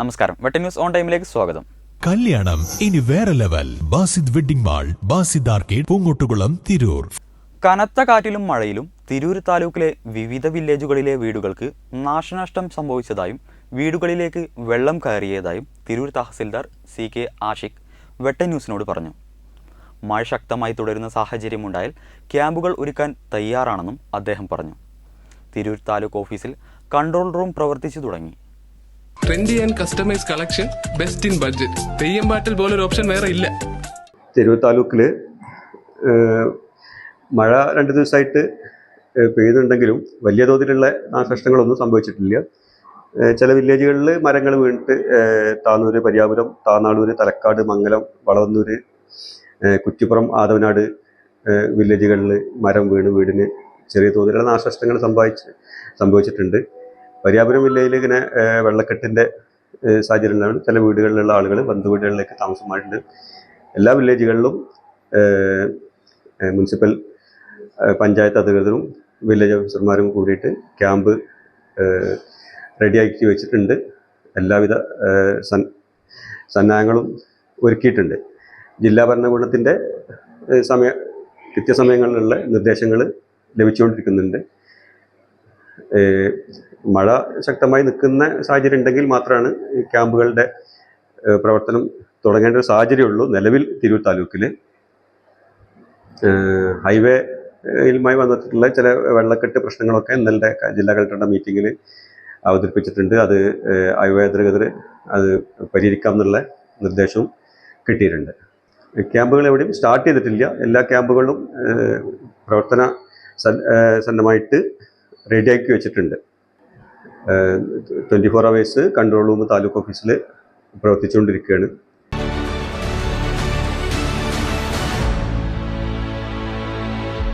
നമസ്കാരം. വെട്ട news on ടൈമിലേക്ക് സ്വാഗതം. കല്യാണം. ഇനി വേറെ level. Basid wedding mall Basid arcade Poongottukulam Tirur. കനത്ത കാറ്റിലും മഴയിലും തിരൂർ താലൂക്കിലെ വിവിധ വില്ലേജുകളിലെ വീടുകൾക്ക് നാശനഷ്ടം സംഭവിച്ചതായും വീടുകളിലേക്ക് വെള്ളം കയറിയതായും തിരൂർ തഹസിൽദാർ സി കെ ആഷിഖ് വെട്ട ന്യൂസിനോട് പറഞ്ഞു. മഴ ശക്തമായി തുടരുന്ന സാഹചര്യമുണ്ടായാൽ ക്യാമ്പുകൾ ഒരുക്കാൻ തയ്യാറാണെന്നും അദ്ദേഹം പറഞ്ഞു. തിരൂർ താലൂക്ക് ഓഫീസിൽ കൺട്രോൾ റൂം പ്രവർത്തിച്ചു തുടങ്ങി. Trendy and customise collection best in budget Theyyam പാട്ടിൽ പോലൊരു ഓപ്ഷൻ വേറെ ഇല്ല. തെരുവ് താലൂക്കിൽ മഴ രണ്ട് ദിവസമായിട്ട് പെയ്തുണ്ടെങ്കിലും വലിയ തോതിലുള്ള നാശനഷ്ടങ്ങളൊന്നും സംഭവിച്ചിട്ടില്ല. ചില വില്ലേജുകളിൽ മരങ്ങൾ വീണിട്ട് താന്നൂര് പരിയാപുരം താന്നാളൂര് തലക്കാട് മംഗലം വളവന്നൂര് കുറ്റിപ്പുറം ആദവനാട് വില്ലേജുകളിൽ മരം വീണ് വീടിന് ചെറിയ തോതിലുള്ള നാശനഷ്ടങ്ങൾ സംഭവിച്ച് സംഭവിച്ചിട്ടുണ്ട്. പരിയാപുരം വില്ലേജിൽ ഇങ്ങനെ വെള്ളക്കെട്ടിന്റെ സാഹചര്യം ഉണ്ടാവും ചില വീടുകളിലുള്ള ആളുകൾ ബന്ധുവീടുകളിലേക്ക് താമസം താമസമായിട്ടുണ്ട്. എല്ലാ വില്ലേജുകളിലും മുനിസിപ്പൽ പഞ്ചായത്ത് അധികൃതരും വില്ലേജ് ഓഫീസർമാരും കൂടിയിട്ട് ക്യാമ്പ് റെഡിയാക്കി വെച്ചിട്ടുണ്ട്. എല്ലാവിധ സൻ സന്നാഹങ്ങളും ഒരുക്കിയിട്ടുണ്ട്. ജില്ലാ ഭരണകൂടത്തിന്റെ സമയ കൃത്യസമയങ്ങളിലുള്ള നിർദ്ദേശങ്ങൾ ലഭിച്ചുകൊണ്ടിരിക്കുന്നുണ്ട്. മഴ ശക്തമായി നിൽക്കുന്ന സാഹചര്യം ഉണ്ടെങ്കിൽ മാത്രമാണ് ഈ ക്യാമ്പുകളുടെ പ്രവർത്തനം തുടങ്ങേണ്ട ഒരു സാഹചര്യമുള്ളൂ നിലവിൽ തിരൂർ താലൂക്കിൽ ഹൈവേയുമായി വന്നിട്ടുള്ള ചില വെള്ളക്കെട്ട് പ്രശ്നങ്ങളൊക്കെ ഇന്നലെ ജില്ലാ കളക്ടറുടെ മീറ്റിങ്ങിൽ അവതരിപ്പിച്ചിട്ടുണ്ട്. അത് ഹൈവേ അധികൃതർ അത് പരിഹരിക്കാം എന്നുള്ള നിർദ്ദേശവും കിട്ടിയിട്ടുണ്ട്. ക്യാമ്പുകൾ എവിടെയും സ്റ്റാർട്ട് ചെയ്തിട്ടില്ല. എല്ലാ ക്യാമ്പുകളും പ്രവർത്തന സന്നമായിട്ട് റെഡിയാക്കി വെച്ചിട്ടുണ്ട്. Twenty four hours control room taluk ഓഫീസിൽ പ്രവർത്തിച്ചുകൊണ്ടിരിക്കുകയാണ്.